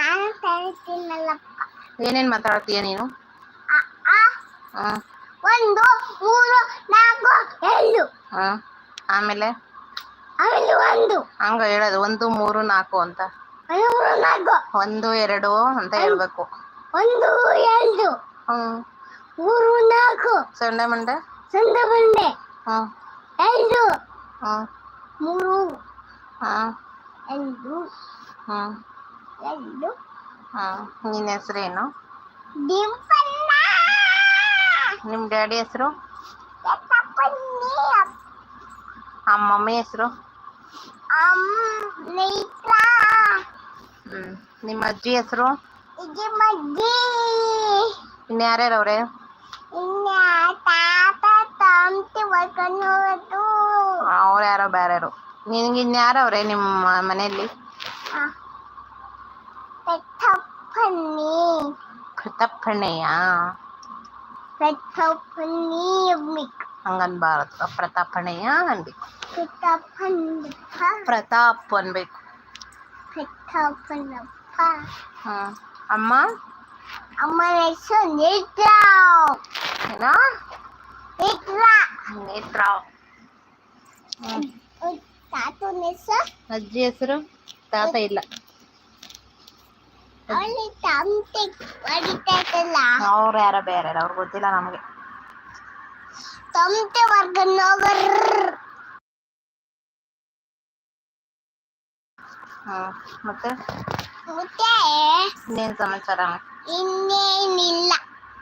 ನಾನು ಹೇಳ್ತೀನಲ್ಲಪ್ಪ. ಏನೇನ್ ಮಾತಾಡ್ತೀಯ ನೀನು? ಒಂದು ಮೂರು ನಾಲ್ಕು ಎರಡು. ಹ್ಮ್ ಆಮೇಲೆ? ಆಮೇಲೆ ಒಂದು. ಹಂಗ ಹೇಳೋದು ಒಂದು ಮೂರು ನಾಲ್ಕು ಅಂತ. ಒಂದು ಮೂರು ನಾಲ್ಕು. ಒಂದು ಎರಡು ಅಂತ ಹೇಳ್ಬೇಕು. ಒಂದು ಎರಡು. ಹ್ಮ್. ಮೂರು ನಾಲ್ಕು. Sunday Monday? Sunday Monday. ಹ್ಮ್. ಎರಡು. ಹ್ಮ್. ಮೂರು. ಹ್ಮ್. ಎರಡು. ಹ್ಮ್. ಎರಡು ಹ್ಮ್ ನಿನ್ನ ಹೆಸರೇನು? ದಿಂಪಣ್ಣ ನಿಮ್ಮ ಡ್ಯಾಡಿ ಹೆಸರು? ಆ ಮಮ್ಮಿ ಹೆಸರು? ಹ್ಮ್ ನಿಮ್ಮ ಅಜ್ಜಿ ಹೆಸರು? ಇನ್ಯಾರ್ಯಾರವ್ರೆ ಅವ್ರು ಯಾರೋ ಬೇರೆಯವರು. ನಿನ್ಗೆ ಇನ್ಯಾರವ್ರೆ ನಿಮ್ಮ ಮನೆಯಲ್ಲಿ? ಎತ್ತಪ್ಪಣ್ಣಿ ಪ್ರತಾಪಣ್ಣಯ್ಯ ಎತ್ತಪ್ಪಣ್ಣಿ ಅಮ್ಮಿಕ್ ಹಂಗನ್ಬಾರದು ಪ್ರತಾಪಣ್ಣಯ್ಯ ಅನ್ಬೇಕು. ಎತ್ತಪ್ಪಣ್ಣಪ್ಪ ಪ್ರತಾಪ್ ಅನ್ಬೇಕು. ಎತ್ತಪ್ಪಣ್ಣಪ್ಪ ಹ್ಮ್. ಅಮ್ಮ? ಅಮ್ಮನ ಹೆಸರು ನೇತ್ರಾವ್. ಏನ? ನೇತ್ರಾ. ನೇತ್ರ. ಹ್ಮ್. ತಾತನ ಹೆಸರು? ಅಜ್ಜಿ ಹೆಸರು? ತಾತ ಇಲ್ಲ. ಅವ್ರು ಯಾರೋ ಬೇರೆ ಅವ್ರು ಗೊತ್ತಿಲ್ಲ ನಮಗೆ. ತಂತೆ ವರ್ಗ ಮತ್ತೆ? ಮತ್ತೆ? ಇನ್ನೇನ್ ಸಮಾಚಾರ? ಇನ್ನೇನಿಲ್ಲ.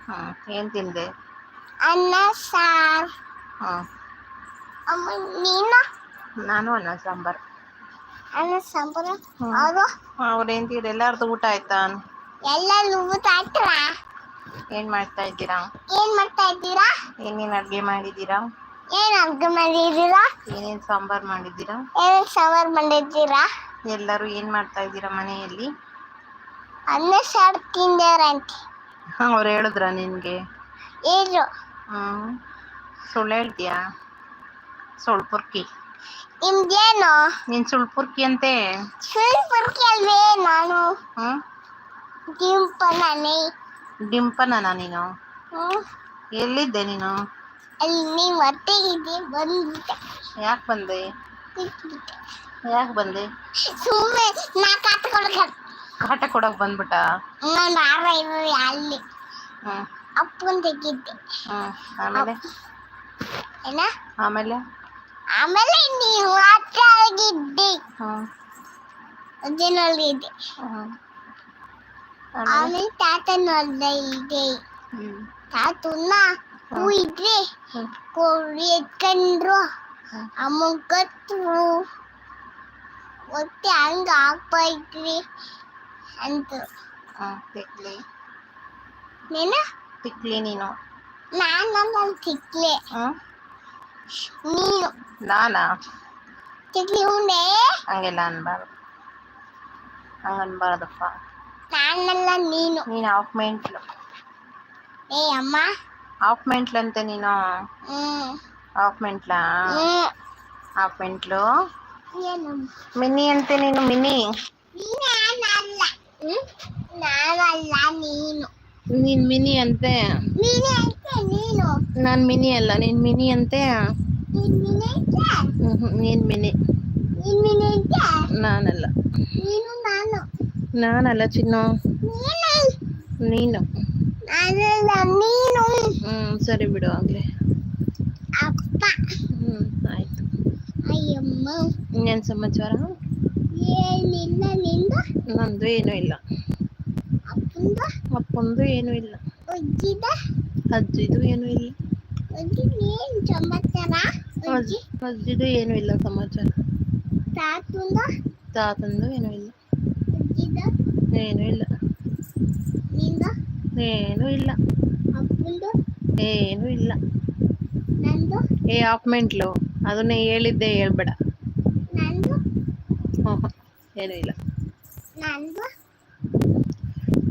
ಹ್ಮ್ ಏನ್ ತಿಂದೆ? ಅನ್ನ ಸಾರ್. ಹ್ಮ್ ಅಮ್ಮ ನೀನು? ನಾನು ಅನ್ನ ಸಾಂಬಾರ್. ಅನ್ನ ಸಾಂಬಾರು. ಅವರು ಅವ್ರೇನ್ ತಿಂದ್ರೆ ಎಲ್ಲಾರ್ದು ಊಟ ಆಯ್ತಾ? ಎಲ್ಲ ಊಟ ಆಯ್ತಲ್ಲ? ಏನ್ ಮಾಡ್ತಾ ಇದ್ದೀರಾ? ಏನ್ ಮಾಡ್ತಾ ಇದ್ದೀರಾ? ಏನೇನ್ ಅಡ್ಗೆ ಮಾಡಿದ್ದೀರಾ? ಏನ್ ಅಡ್ಗೆ ಮಾಡಿದೀರಾ ಏನೇನ್ ಸಾಂಬಾರ್ ಮಾಡಿದ್ದೀರಾ? ಏನೇನ್ ಸಾಂಬಾರ್ ಮಾಡಿದ್ದೀರಾ? ಎಲ್ಲರೂ ಏನ್ ಮಾಡ್ತಾ ಇದ್ದೀರಾ ಮನೆಯಲ್ಲಿ? ಅನ್ನ ಸಾರು ತಿಂದೇವ್ರಂತೆ ಅವ್ರು ಹೇಳಿದ್ರ ನಿನ್ಗೆ? ಏನು ಹ್ಮ್. ಸುಳ್ಳು ಹೇಳ್ತೀಯಾ? ಸುಳ್ಪುರ್ಕಿ ನಿಮ್ದೇನು ನೀನ್ ಸುಳ್ಪುರ್ಕಿ ಅಂತೆ. ಸುಳ್ಪುರ್ಕಿ ಅಲ್ವೇ ನಾನು? ಹ್ಮ್? ದಿಂಪನೇ ಡಿಂಪನ ನೀನು? ಎಲ್ಲಿದ್ದೆ ನೀನು? ಅಲ್ಲಿ ನೀವು ಮತ್ತೆ ಇದೆ ಬಂದ್ಬಿಟ್ಟೆ. ಯಾಕೆ ಬಂದೆ. ಯಾಕೆ ಬಂದೆ? ಸುಮ್ಮನೆ ನಾ ಕತ್ಕೊಳಕ ಕಾಟ ಕೊಡಕ್ ಬಂದ್ಬಿಟ್ಟ? ನಾನು ಆರ ಇರೋದು ಅಲ್ಲಿ ಅಪ್ಪನ್ ತೆಗಿದ್ದೆ. ಹ್ಞೂ ಆಮೇಲೆ? ಏನ? ಆಮೇಲೆ? ಆಮೇಲೆ ನೀವು ಆಟಾಗಿದ್ದೆ ಹ್ಮ್ ಅಜ್ಜನೊಳಗಿದ್ದೆ ಹ್ಮ್ ಆಮೇಲೆ ಆಮೇಲೆ? ತಾತನೊಳ್ದ ಇದೆ ಹ್ಮ್. ತಾತನ್ನ ಹೂ. ಇದ್ರೆ ಹ್ಮ್ ಕೋಳಿ ಎತ್ಕೊಂಡ್ರು. ಹ್ಮ್. ಅಮ್ಮ ಕತ್ರು ಮತ್ತೆ ಹಂಗ ಹಾಕ್ಬೈತ್ರಿ ಅಂತ. ಹ್ಮ್ ತಿಕ್ಲಿ. ನೆನ? ತಿಕ್ಲಿ ನೀನು. ನಾನು ನನ್ನ ತಿಕ್ಲೆ. ಹ್ಮ್ ನೀನು ನಾನಾ ತಿಕ್ಲಿ ಉಂಡೆ ಹಂಗೆಲ್ಲ ಅನ್ಬಾರ್ದು ಹಂಗ ಅನ್ಬಾರ್ದಪ್ಪ ನಾನಲ್ಲ ನೀನು ನೀನು ಆಫ್ ಮೆಂಟ್ಲು ಏ ಅಮ್ಮ ಆಫ್ ಮೆಂಟ್ಲಂತೆ ನೀನು ಹ್ಮ್ ಆಫ್ ಮೆಂಟ್ಲಾ ಹ್ಮ್ ಆಫ್ ಮೆಂಟ್ಲು ಏನು ಮಿನಿ ಅಂತೆ ನೀನು ಮಿನಿ ನಾನಲ್ಲ ಹ್ಮ್ ನಾನಲ್ಲ ನೀನು ಮಿನಿ ಅಂತೆ. ನೀನೇ ಐತೆ ನೀನು. ನಾನ್ ಮಿನಿ ಅಲ್ಲ ನೀನ್ ಮಿನಿ ಅಂತೆ. ನೀನ್ ನೀನೇ ಐತೆ ಹ್ಮ್ ನೀನ್ ಮಿನಿ. ನೀನ್ ಮಿನಿ ಐತೆ ನಾನಲ್ಲ. ನೀನು ನಾನು. ನಾನಲ್ಲ ಚಿನ್ನು. ನೀನು. ನೀನು. ನಾನಲ್ಲ ನೀನು. ಹ್ಮ್ ಸರಿ ಬಿಡು ಆಗ್ಲಿ. ಅಪ್ಪ. ಹ್ಮ್ ಆಯ್ತು. ಅಯ್ಯಮ್ಮ. ಇನ್ನೇನ್ ಸಮಾಚಾರ? ಏನಿಲ್ಲ ನಿಂದ? ನಂದು ಏನೂ ಇಲ್ಲ. ಅಪ್ಪಂದ ಏನೂ ಇಲ್ಲ. ಅಜ್ಜಿದ ಏನು ಇಲ್ಲ. ಅಜ್ಜಿದು ಏನು ಇಲ್ಲ ಸಮಾಚಾರ. ತಾತುಂದ? ಏನು ಇಲ್ಲ. ಏನು ಇಲ್ಲ. ಏನೂ ಇಲ್ಲ. ಏನೂ ಇಲ್ಲ. ಏ ಆಫ್ ಮೆಂಟ್ಲು ಅದನ್ನ ಹೇಳಿದ್ದೆ ಹೇಳ್ಬೇಡ. ಏನೂ ಇಲ್ಲ. ನಂದು?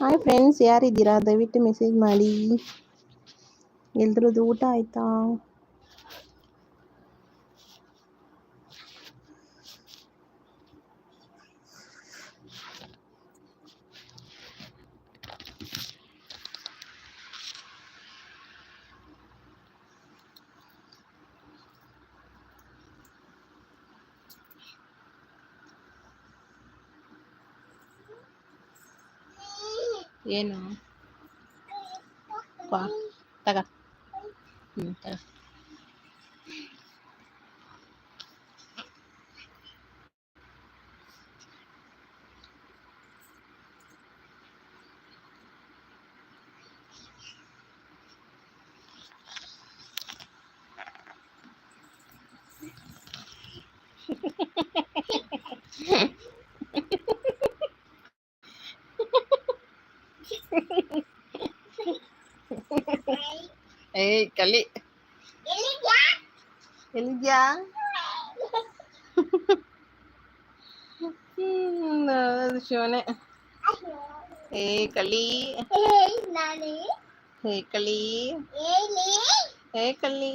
ಹಾಯ್ ಫ್ರೆಂಡ್ಸ್ ಯಾರಿದ್ದೀರಾ? ದಯವಿಟ್ಟು ಮೆಸೇಜ್ ಮಾಡಿ. ಎಲ್ರದ್ದು ಊಟ ಆಯ್ತಾ? ಏನು ಕ್ವಾ ತಗ ಹ್ಞೂ ತಗ ಏಯ್ ಕಲಿ ಎಲ್ಲಿದ್ಯಾ ಹ್ಮ್ ಅದು ಶಿವನೇ ಏ ಕಲಿ ನಾನೇ ಹೇ ಕಲಿ ಹೇಳಿ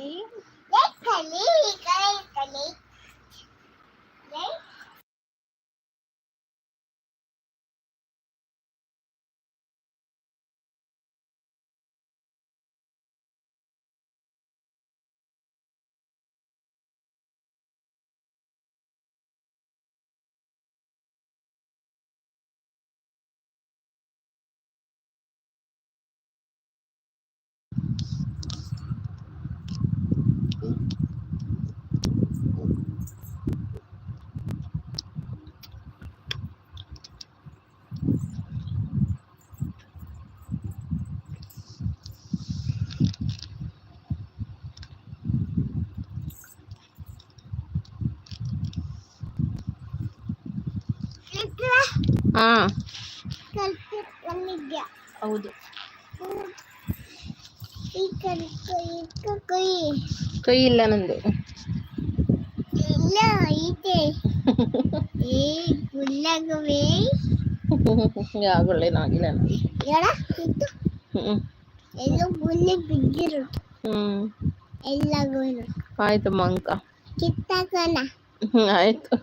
ಹಾ ಕಲ್ಪಿ ಬಂದಿದ್ಯ ಹೌದು ಈ ಕೈ ಕೈ ಕೈ ಕೈ ಇಲ್ಲ ನಂದು ಇಲ್ಲ ಐತೆ ಏ ಗುಳ್ಳಗವೇ ಯಾಗೊಳ್ಳೇನಾಗಿಲ್ಲ ನನಗೆ ಎಡ ಇತ್ತು ಹ್ಮ್ ಎಲ್ಲೋ ಗುಳ್ಳೆ ಬಿದ್ದಿರು ಹ್ಮ್ ಎಲ್ಲಗೂ ಆಯ್ತು ಮಂಕ ಕಿತ್ತಾಕನ ಹ್ಮ್ ಆಯ್ತು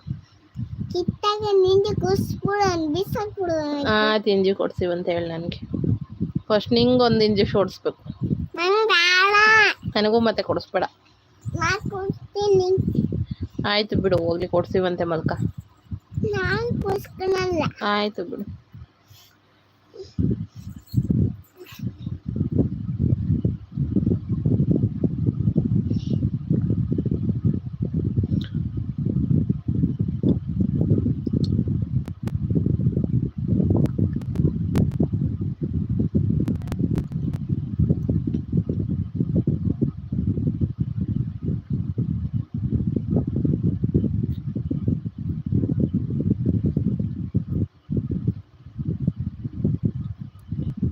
ಆ ತಿಂಜಿ ಕೊಡ್ಸಿವ್ ಅಂತ ಹೇಳಿ ನನಗೆ. ಫಸ್ಟ್ ನಿಂಗೆ ಒಂದು ಇಂಜೆಕ್ಷನ್ ಹೊಡಿಸ್ಬೇಕು ನನಗೂ ಮತ್ತೆ ಕೊಡಿಸ್ಬೇಡ. ಆಯ್ತು ಬಿಡು ಹೋಗ್ಲಿ ಕೊಡ್ಸಿವಂತೆ ಮಲ್ಕ. ಆಯ್ತು ಬಿಡು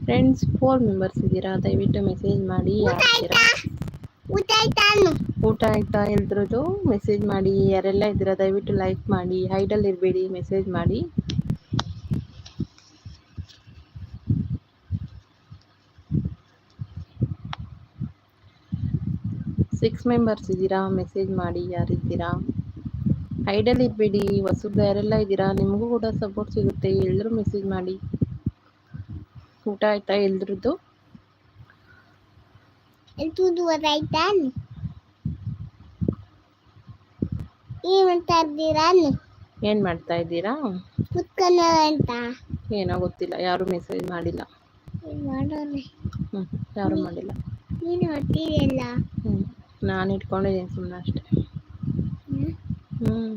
ಫ್ರೆಂಡ್ಸ್ ಫೋರ್ ಮೆಂಬರ್ಸ್ ಇದ್ದೀರಾ? ದಯವಿಟ್ಟು ಮೆಸೇಜ್ ಮಾಡಿ ಊಟ ಆಯ್ತಾ? ಎಲ್ದ್ರದ್ದು ಮೆಸೇಜ್ ಮಾಡಿ. ಯಾರೆಲ್ಲ ಇದ್ದೀರಾ? ದಯವಿಟ್ಟು ಲೈಕ್ ಮಾಡಿ. ಹೈಡಲ್ ಇರಬೇಡಿ. ಮೆಸೇಜ್ ಮಾಡಿ. ಸಿಕ್ಸ್ ಮೆಂಬರ್ಸ್ ಇದ್ದೀರಾ? ಮೆಸೇಜ್ ಮಾಡಿ ಯಾರಿದ್ದೀರಾ ಹೈಡಲ್ ಇರಬೇಡಿ. ಹೊಸಬ್ರು ಯಾರೆಲ್ಲ ಇದ್ದೀರಾ? ನಿಮಗೂ ಕೂಡ ಸಪೋರ್ಟ್ ಸಿಗುತ್ತೆ. ಎಲ್ಲರೂ ಮೆಸೇಜ್ ಮಾಡಿ. ಊಟ ಆಯ್ತಾ ಎಲ್ರದ್ದು? ಎಲ್ತುದು ಗೊತ್ತಾಯ್ತಾ ಏನ್ ಮಾಡ್ತಾ ಇದ್ದೀರಾ ಏನು ಮಾಡ್ತಾ ಇದ್ದೀರಾ? ಕುತ್ಕೊಂಡ ಅಂತ? ಏನೋ ಗೊತ್ತಿಲ್ಲ ಯಾರು ಮೆಸೇಜ್ ಮಾಡಿಲ್ಲ. ಮಾಡೋಣ ಹ್ಞೂ ಯಾರು ಮಾಡಿಲ್ಲ. ನೀನು ಮಾಡ್ತೀಯಲ್ಲ ಹ್ಮ್ ನಾನು ಇಟ್ಕೊಂಡಿದ್ದೀನಿ ಸುಮ್ಮನೆ ಅಷ್ಟೇ. ಹ್ಮ್?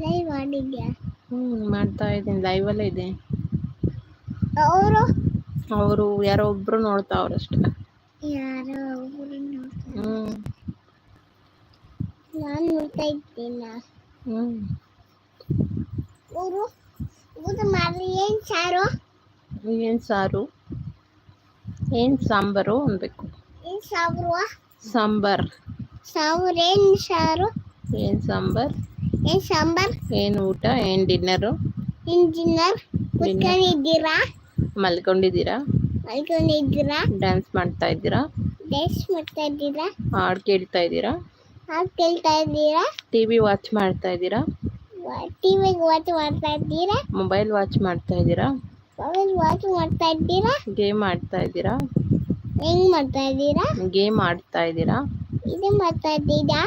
ಲೈವ್ ಮಾಡಿದ್ಯಾ? ಹ್ಮ್ ಮಾಡ್ತಾ ಇದ್ದೀನಿ ಲೈವಲ್ಲೇ ಇದೆ. ಅವರು? ಅವರು ಯಾರೋ ನೋಡ್ತಾವ್ರು ನೋಡ್ತಾವ್ರಷ್ಟೇ ಯಾರೋ ಒಬ್ರು ಹ್ಞೂ ನಾನು ನೋಡ್ತಾ ಇದ್ದೀನ? ಅವರು ಊಟ ಮಾಡಿ ಏನ್ ಸಾರು? ಏನು ಸಾರು? ಏನು ಸಾಂಬಾರು ಅನ್ಬೇಕು. ಏನು ಸಾರು ಸಾಂಬಾರ್. ಸಾಂಬಾರ್ ಏನ್ ಸಾರು? ಏನು ಸಾಂಬಾರ್? ಏನ್ ಸಾಂಬಾರ್? ಏನು ಊಟ? ಏನು ಡಿನ್ನರು? ಡಿನ್ನರ್. ಕುತ್ಕೊಂಡಿದ್ದೀರಾ? ಮಲ್ಕೊಂಡಿದ್ದೀರಾ ಮಲ್ಕೊಂಡಿದ್ದೀರಾ ಡ್ಯಾನ್ಸ್ ಮಾಡ್ತಾ ಇದ್ದೀರಾ ಡ್ಯಾನ್ಸ್ ಮಾಡ್ತಾ ಇದ್ದೀರಾ ಹಾಡ್ ಕೇಳ್ತಾ ಇದ್ದೀರಾ ಹಾಡು ಕೇಳ್ತಾ ಇದ್ದೀರಾ ಟಿವಿ ವಾಚ್ ಮಾಡ್ತಾ ಇದ್ದೀರಾ ಟಿವಿಗೆ ವಾಚ್ ಮಾಡ್ತಾ ಇದ್ದೀರಾ ಮೊಬೈಲ್ ವಾಚ್ ಮಾಡ್ತಾ ಇದ್ದೀರಾ ಮೊಬೈಲ್ ವಾಚ್ ಮಾಡ್ತಾ ಇದ್ದೀರಾ ಗೇಮ್ ಆಡ್ತಾ ಇದ್ದೀರಾ ಹೆಂಗ್ ಮಾಡ್ತಾ ಇದ್ದೀರಾ ಗೇಮ್ ಆಡ್ತಾ ಇದ್ದೀರಾ ಇದು ಮಾಡ್ತಾ ಇದ್ದೀರಾ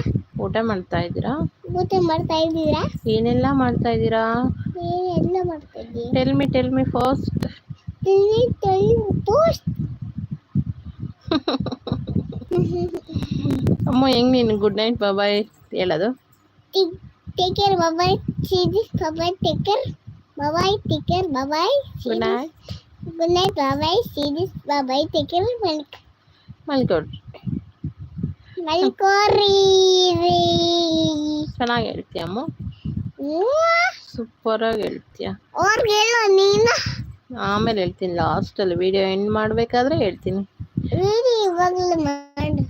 ಊಟ ಮಾಡ್ತಾ ಇದ್ದೀರಾ ಊಟ ಮಾಡ್ತಾ ಇದ್ದೀರಾ ಏನೆಲ್ಲ ಮಾಡ್ತಾ ಇದ್ದೀರಾ ಏನೆಲ್ಲ ಮಾಡ್ತಾ ಇದ್ದೀರಾ tell me tell me first TV tell toast ಅಮ್ಮ ಹೆಂಗ್ ನೀನು? ಗುಡ್ ನೈಟ್ ಬಾಬಾಯ್ ಹೇಳೋದು? Take care bye bye cheese bye bye take care bye take care bye good night good night bye cheese bye take care ಮಲ್ಕ ಮಲ್ಕೊಡ್ರಿ ಮಲ್ಕೋರಿ ಚೆನ್ನಾಗಿ ಹೇಳ್ತೀಯ ಅಮ್ಮ? ಸೂಪರಾಗಿ ಹೇಳ್ತೀಯ? ಅವ್ರಿಗೆ ಹೇಳು ನೀನು. ಆಮೇಲೆ ಹೇಳ್ತೀನಿ ಲಾಸ್ಟಲ್ಲಿ ವಿಡಿಯೋ ಎಂಡ್ ಮಾಡಬೇಕಾದ್ರೆ ಹೇಳ್ತೀನಿ. ವಿಡಿಯೋ ಇವಾಗಲೇ ಮಾಡು.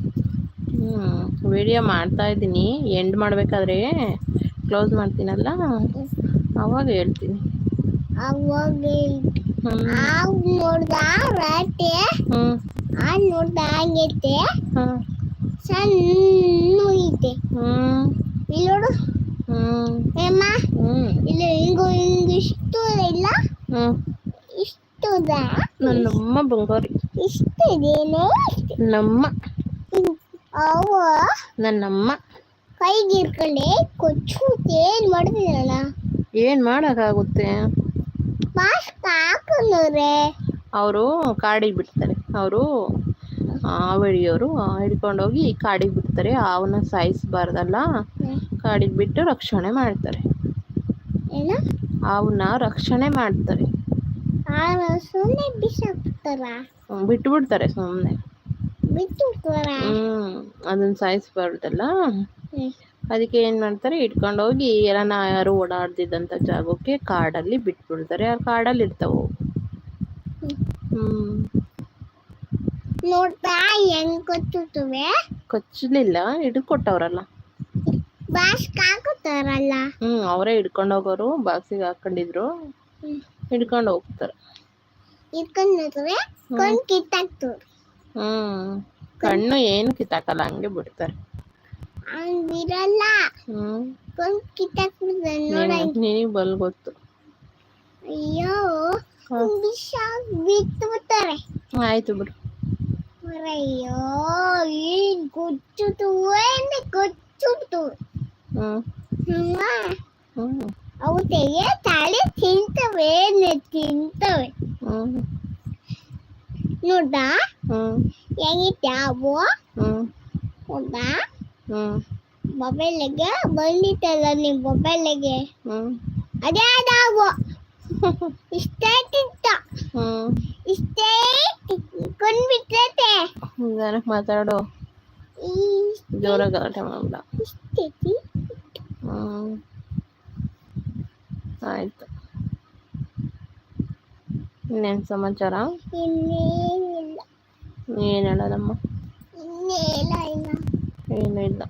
ಹ್ಞೂ ವಿಡಿಯೋ ಮಾಡ್ತಾ ಇದ್ದೀನಿ. ಎಂಡ್ ಮಾಡಬೇಕಾದ್ರೆ ಕ್ಲೋಸ್ ಮಾಡ್ತೀನಲ್ಲ? ಅವಾಗ ಹೇಳ್ತೀನಿ. ನೋಡು. ಹ್ಞೂ ಇಲ್ಲಿ ಹಿಂಗು ಇಷ್ಟು ಇಲ್ಲ? ಹ್ಞೂ ನನ್ನಮ್ಮ ಬಂಗಾರಿ ಇಷ್ಟು ಇದೇನೆ ನಮ್ಮ ಅವ ನನ್ನಮ್ಮ. ಕೈಗೆ ಇರ್ಕೊಂಡೆ ಕೊಚ್ಚು ಏನ್ ಮಾಡ್ತಿದ್ರಲ್ಲ ಏನು ಮಾಡಕ್ಕಾಗುತ್ತೆ? ಮಾಸ್ಕ್ ಹಾಕೊಂಡ್ರೆ ಅವರು ಕಾಡಿಗೆ ಬಿಡ್ತಾರೆ. ಅವರು ಆವಳಿಯವರು ಹಿಡ್ಕೊಂಡೋಗಿ ಕಾಡಿಗೆ ಬಿಡ್ತಾರೆ. ಅವನ್ನ ಸಾಯಿಸಬಾರ್ದಲ್ಲ. ಕಾಡಿಗೆ ಬಿಟ್ಟು ರಕ್ಷಣೆ ಮಾಡ್ತಾರೆ. ಏನ? ಅವನ್ನ ರಕ್ಷಣೆ ಮಾಡ್ತಾರೆ. ಸುಮ್ಮನೆ ಬಿಸಾಕ್ತಾರ ಬಿಟ್ಬಿಡ್ತಾರೆ ಸುಮ್ಮನೆ ಬಿಟ್ಟು ಬಿಡ್ತಾರೆ ಹ್ಮ್ ಅದನ್ನ ಸಾಯಿಸಬಾರ್ದಲ್ಲ. ಬರುತ್ತಲ್ಲ ಅದಕ್ಕೆ ಏನು ಮಾಡ್ತಾರೆ ಇಟ್ಕೊಂಡೋಗಿ ಎಲ್ಲ ಯಾರು ಓಡಾಡ್ದಿದ್ದಂಥ ಜಾಗಕ್ಕೆ ಕಾಡಲ್ಲಿ ಬಿಟ್ಬಿಡ್ತಾರೆ. ಆ ಕಾಡಲ್ಲಿ ಇರ್ತಾವೆ. ಹ್ಮ್. ನೋಡ್ತಾ ಹೆಂಗ್ ಕೊಚ್ಚುತ್ತವೆ ಕಚ್ಚಲಿಲ್ಲ ಹಿಡ್ಕೊಟ್ಟವ್ರಲ್ಲ. ಬಾಕ್ಸ್ ಹಾಕೋತಾರಲ್ಲ ಹ್ಮ್ ಅವರೇ ಹಿಡ್ಕೊಂಡು ಹೋಗೋರು ಬಾಕ್ಸಿಗೆ ಹಾಕೊಂಡಿದ್ರು. ಹಿಡ್ಕೊಂಡು ಹೋಗ್ತಾರೆ. ಹ್ಮ್. ಕಣ್ಣು ಏನು ಕಿತ್ತಾಕಲ್ಲ ಹಂಗೆ ಬಿಡ್ತಾರೆ. ನಿನಗೆ ಬಲ್ ಗೊತ್ತು. ಅಯ್ಯೋ ಬಿಡ್ತಾರೆ. ಆಯ್ತು ಬಿಡು. ಅಯ್ಯೋ ಏನ್ ಕೊಚ್ಚುತ್ತು ಏನ್ ಹ್ಮ್. ಹ್ಮ. ಹ್ಮ್. ಅವು ತೆಗೆ ತಲೆ ತಿಂತವೆ ತಿಂತವೆ. ನೋಡ ಹೆಂಗಿತ್ತೆ ಅವು ಹ್ಮ್. ಮೊಬೈಲಿಗೆ ಬಂದಿತ್ತಲ್ಲ ನಿಮ್ ಮೊಬೈಲಿಗೆ? ಅದೇ ಅದಾವು ಇಷ್ಟೇ ತಿಂತ. ಇಷ್ಟೇ ಕೊಂಡ್ಬಿಟ್ರತೆ ನಿಧಾನಕ್ಕೆ ಮಾತಾಡು. ಜೋರಾಗಿ ಗಲಾಟೆ ಮಾಡಬೇಡ. ಇಷ್ಟೇ ಹ್ಮ್. ಆಯ್ತು. ಇನ್ನೇನು ಸಮಾಚಾರ? ಇನ್ನೇನಿಲ್ಲ. ಏನು ಹೇಳೋದಮ್ಮ? ಇನ್ನೇನ ಇಲ್ಲ. ಏನೂ ಇಲ್ಲ.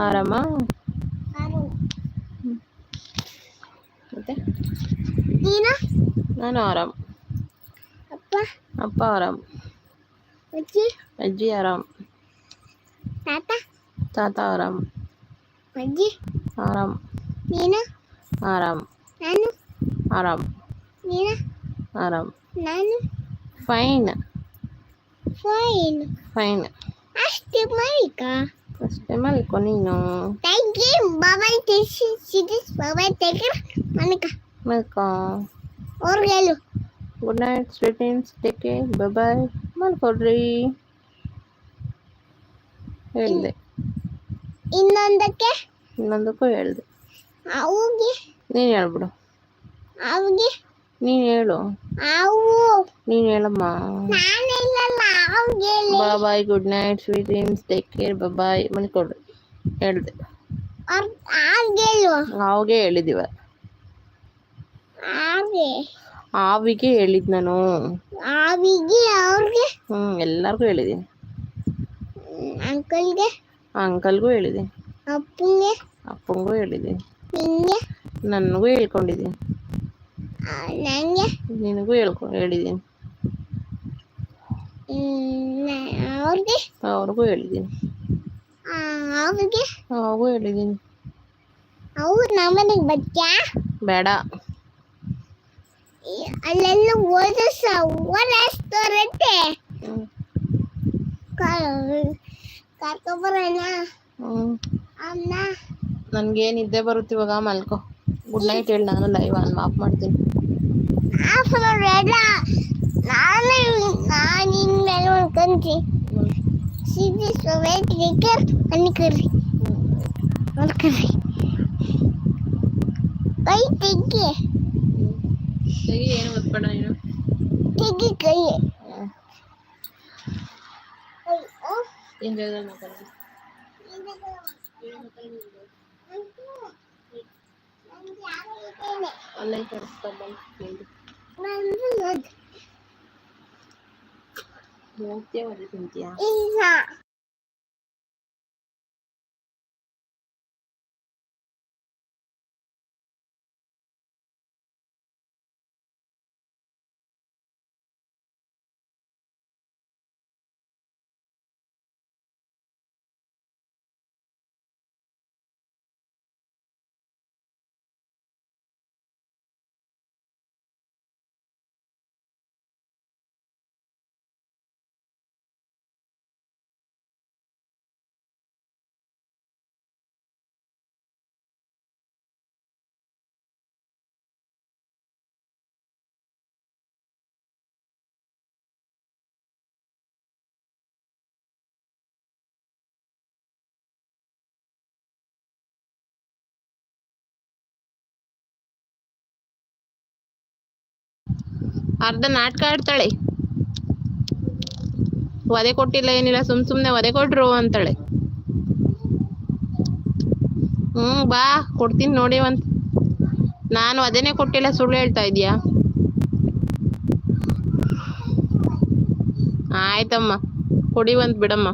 ಆರಾಮ? ನಾನು ಮತ್ತೆ? ನೀನು? ನಾನು ಆರಾಮ್. ಅಪ್ಪ? ಅಪ್ಪ ಆರಾಮ್. ಅಜ್ಜಿ? ಅಜ್ಜಿ ಆರಾಮ್. ತಾತ? ತಾತ ಆರಾಮ್. ಅಜ್ಜಿ? ಆರಾಮ್. ನೀನು? ಆರಾಮ್ ನಾನು ಆರಾಮ್ ನೀನು ಆರಾಮ್ ನಾನು ಫೈನ್ ಫೈನ್ ಫೈನ್ ಅಷ್ಟು ಮಾಡಿಕ ಅಷ್ಟೇ ಮಲ್ಕೊ ನೀನು ಥ್ಯಾಂಕ್ ಯು ಬಾಬಾಯ್ ತಿಳಿಸಿ ಸಿದಿಸ್ ಬಾಬಾಯ್ ತೆಗರ್ ಮನಕ ಮಲ್ಕೊ ಅವ್ರಿಗೆ ಹೇಳು good night sweet dreams take care bye ಮಲ್ಕೊಡ್ರಿ ಹೇಳಿದೆ ಇನ್ನೊಂದಕ್ಕೆ ಇನ್ನೊಂದಕ್ಕೂ ಹೇಳಿದೆ ಅವ್ಗೆ ನೀನು ಹೇಳ್ಬಿಡು ಅವ್ಗೆ ನೀನು ಹೇಳು. ಅವು ನೀನು ಹೇಳಮ್ಮ. ಅವ್ಗೆ ಹೇಳಿ. ಬಾ bye good night sweet dreams take care bye ಮಲ್ಕೊಡ್ರಿ ಹೇಳ್ದೆ. ಅವ್ಗೆ ಹೇಳಿದಿವ. ಆವಿಗೆ ಆವಿಗೆ ಹೇಳಿದ್ ನಾನು. ಆವಿಗೆ ಅವ್ರಿಗೆ ಹ್ಞೂ ಎಲ್ಲಾರ್ಗು ಹೇಳಿದ್ದೀನಿ ಅಂಕಲ್ಗೆ? ಅಂಕಲ್ಗೂ ಹೇಳಿದೀನಿ. ಅಪ್ಪಂಗೆ? ಅಪ್ಪಂಗೂ ಹೇಳಿದ್ದೀನಿ ನಿಂಗೆ ನನಗೂ ಹೇಳ್ಕೊಂಡಿದ್ದೀನಿ. ನನಗೆ ನಂಗೆ? ನಿನಗೂ ಹೇಳ್ಕೊ ಹೇಳಿದ್ದೀನಿ. ಅವ್ರಿಗೆ? ಅವ್ರಿಗೂ ಹೇಳಿದ್ದೀನಿ. ಅವ್ರಿಗೆ? ಅವ್ರಿಗೂ ಹೇಳಿದ್ದೀನಿ. ಅವ್ರು ನಮ್ಮನೆಗೆ ಬರ್ತ್ಯಾ ಬೇಡ. ಅಲ್ಲೆಲ್ಲ ಓದಿಸ ಓದಿಸ್ತೋರಂತೆ ಕರ್ಕೊಬರೋಣ. ಅಮ್ಮ ನನಗೆ ನಿದ್ದೆ ಬರುತ್ತೆ ಇವಾಗ, ಮಲ್ಕೋ. ಗುಡ್ ನೈಟ್ ಹೇಳಿ, ನಾನು ಲೈವ್ ಆನ್ ಆಫ್ ಮಾಡ್ತೀನಿ. ನಾನು ನಾನು ಇನ್ಮೇಲೆ ಸಿದ್ದಿ ಸೊವೇಟ್ ರೇಕರ್ ಅನ್ಕರಿ ಮಾಡ್ಕರಿ ಕೈ ತೆಗಿ, ಏನು ನೀನು? ತೆಗಿ ಕೈ ಹ್ಞೂ ಅಯ್ಯೋ. ಏನು ಜಾಗದಲ್ಲಿ ಮಾತಾಡೋದು? ಅಲ್ಲೇ ಕಳಿಸ್ಕೊಂಬಲ್ಲಿ ಹೇಳಿ ಹೋಗ್ತೀಯ ಮತ್ತೆ ತಿಂತೀಯಾ ಇಲ್ಲ ಅರ್ಧ ನಾಟಕ ಆಡ್ತಾಳೆ. ವಧೆ ಕೊಟ್ಟಿಲ್ಲ ಏನಿಲ್ಲ, ಸುಮ್ ಸುಮ್ನೆ ವಧೆ ಕೊಟ್ರು ಅಂತಾಳೆ. ಹ್ಮ್, ಬಾ, ಕೊಡ್ತೀನಿ ನೋಡಿ ಒಂದ್. ನಾನು ಅದೇನೆ ಕೊಟ್ಟಿಲ್ಲ, ಸುಳ್ಳು ಹೇಳ್ತಾ ಇದೀಯಾ ಆಯ್ತಮ್ಮ, ಕೊಡಿ ಒಂದ್ ಬಿಡಮ್ಮ.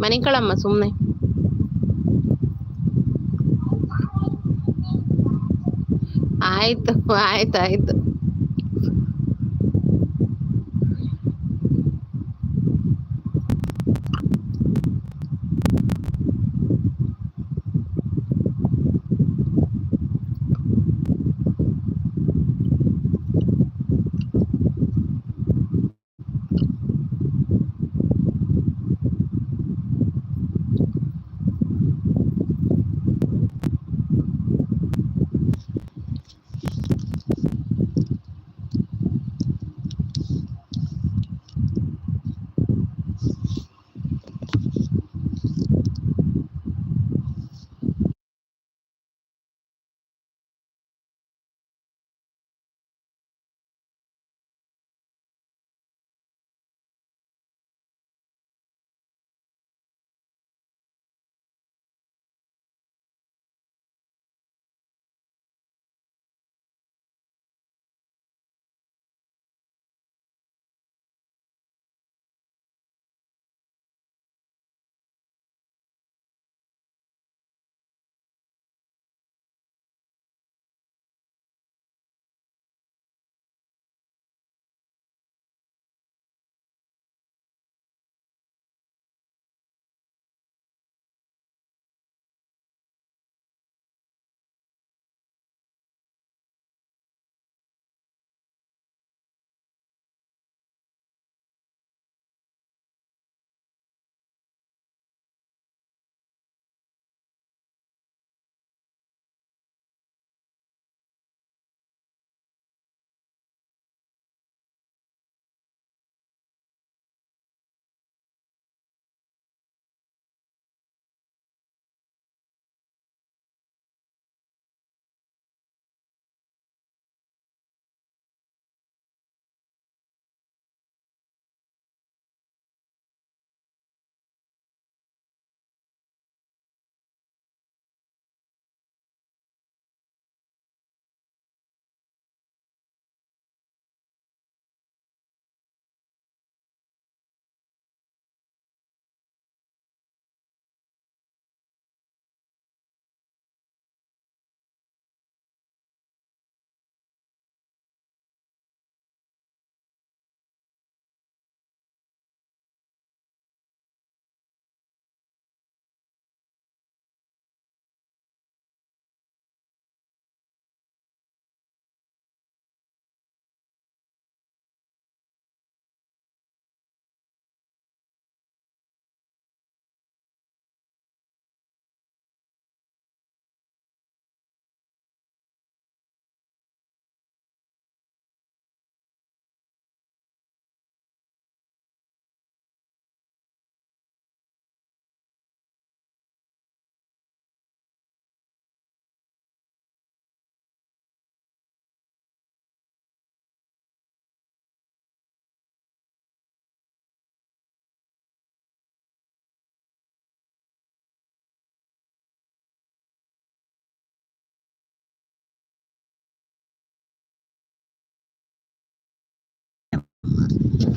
ಮನೆ ಕಳಮ್ಮ ಸುಮ್ನೆ. ಆಯ್ತು ಆಯ್ತು ಆಯ್ತು.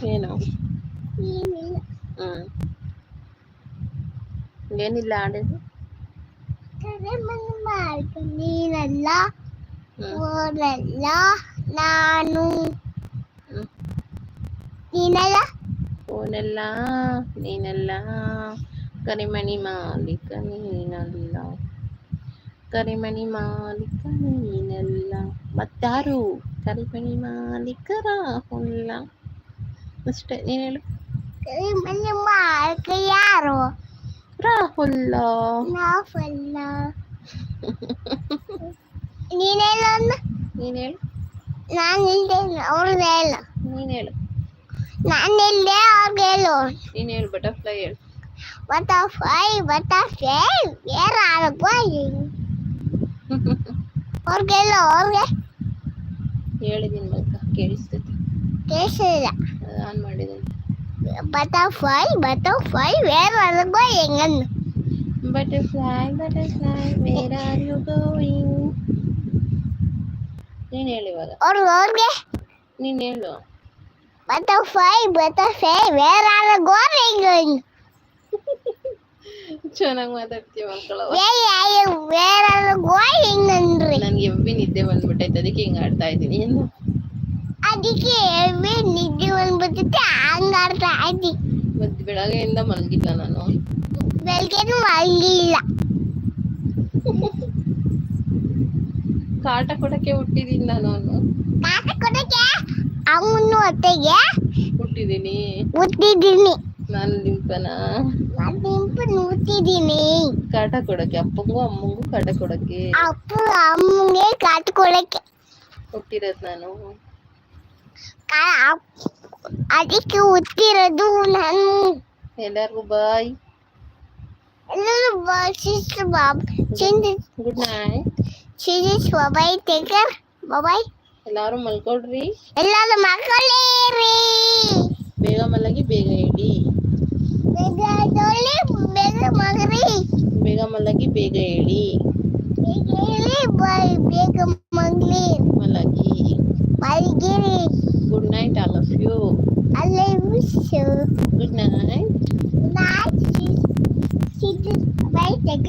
ಏನು ಏನಿಲ್ಲ ಹ್ಮ್ ಏನಿಲ್ಲ ಆಡೋದು ಕರೆ ಮನೆ ಮಾಡ್ಕ ನೀನಲ್ಲ ಹ್ಮ್ ಓದಲ್ಲ ನಾನು ಹ್ಮ್ ನೀನಲ್ಲ ಫೋನೆಲ್ಲ ನೀನಲ್ಲ ಕರಿಮಣಿ ಮಾಲೀಕ ನೀನಲ್ಲ ಕರಿಮಣಿ ಮಾಲೀಕ ನೀನಲ್ಲ ಮತ್ತಾರು ಕರಿಮಣಿ ಮಾಲೀಕ ರಾಹುಲ್ಲ ಅಷ್ಟೇ ನೀನು ಹೇಳು. ಮಾಡ್ಕ ಯಾರು? ರಾಹುಲ್ ರಾಹುಲ್ ಅನ್ನ ನೀನು ಹೇಳು. ನಾನು ಇಲ್ಲೇ ಅವ್ರಿಗೆ ಹೇಳ. ನೀನು ಹೇಳು. ನಾನು ಇಲ್ಲದೆ ಅವ್ರಿಗೆ ಹೇಳು. ನೀನು ಹೇಳು ಬಟರ್ಫ್ಲೈ ಹೇಳು. ಬಟರ್ಫ್ಲೈ ಬಟರ್ಫ್ಲೈ ಬೇರೆ ಆಡಕ್ಕೂ ಅವ್ರಿಗೆ ಹೇಳು ಅವ್ರಿಗೆ. ಹೇಳಿದ್ದೀನಿ ಮಗ ಕೇಳಿಸ್ತೈತೆ ಕೇಳಿಸಿಲ್ಲ ಆನ್ ಮಾಡಿದ್ದೀನಿ ಬಟರ್ಫ್ಲೈ ಬಟರ್ಫ್ಲೈ ಬೇರೆ ಆಡಕ್ಕೂ ಹೆಂಗನ್ನು butterfly butterfly where are you going ನೀನು ಹೇಳು ಇವಾಗ ಅವ್ರಿಗೆ ಅವ್ರಿಗೆ ನೀನು ಹೇಳು ಬಟರ್ಫ್ಲೈ ಬಟರ್ಫ್ಲೈ ಬೇರೆ ಆಡಕ್ಕೂ ಹೆಂಗನ್ನು ಚೆನ್ನಾಗಿ ಮಾತಾಡ್ತೀವಿ ಮಕ್ಕಳು ಬೇರೆ ಬೇರೆ ಆಡಕ್ಕೂ ಹೆಂಗನ್ರಿ ನನಗೆ ಎವ್ವಿ ನಿದ್ದೆ ಬಂದ್ಬಿಟ್ಟೈತೆ ಅದಕ್ಕೆ ಹಿಂಗೆ ಆಡ್ತಾ ಇದ್ದೀನಿ ಏನು ಅದಕ್ಕೆ ನಿದ್ದೆ ಒಂದು ಹಂಗ ಆಡ್ತಾ ಇದ್ದಿ. ಮತ್ತು ಬೆಳಗ್ಗೆಯಿಂದ ಮಲಗಿಲ್ಲ ನಾನು. ಬೆಳಗ್ಗೆನೂ ಮಲಗಿಲ್ಲ. ಕಾಟ ಕೊಡಕ್ಕೆ ಹುಟ್ಟಿದೀನಿ ನಾನು. ಕಾಟ ಕೊಡಕ್ಕೆ ಅವನು ಹುಟ್ಟಿದಿನಿ. ಹುಟ್ಟಿದ್ದೀನಿ ನಾನು ಲಿಂಪನ ನಾನು ನಿಂಪು ನೂತಿದ್ದೀನಿ ಕಾಟ ಕೊಡಕ್ಕೆ ಅಪ್ಪಂಗೂ ಅಮ್ಮಂಗೂ ಕಾಟ ಕೊಡಕ್ಕೆ. ಅಪ್ಪ ಅಮ್ಮಗೆ ಕಾಟ ಕೊಡಕ್ಕೆ. ಹುಟ್ಟಿರೋದು ನಾನು. ಕಾ- ಅಪ್- ಅದಕ್ಕೆ ಹುಟ್ಟಿರೋದು ನಾನು ಎಲ್ಲರಿಗೂ ಬಾಯ್ ಎಲ್ಲರೂ ಶಿಸ್ತು ಬಾಬ್ ಚಿಂದಿ good night ಚಿಜಿಸ್ bye bye take care bye bye ಎಲ್ಲರೂ ಮಲ್ಕೊಳ್ರಿ ಎಲ್ಲರೂ ಮಕ್ಕಳೇರಿ ಬೇಗ ಮಲಗಿ ಬೇಗ ಹೇಳಿ ಬೇಗ ಎದ್ದೊಳ್ಳಿ, ಬೇಗ ಮಗರಿ ಬೇಗ ಮಲಗಿ ಬೇಗ ಹೇಳಿ ಬೇಗ ಹೇಳಿ ಬಾಯ್ ಬೇಗ ಮಗ್ಲಿ ಮಲಗಿ ಮಲಗಿರಿ Good night, all of you. I love you. Good night. Good night. See you. Bye, take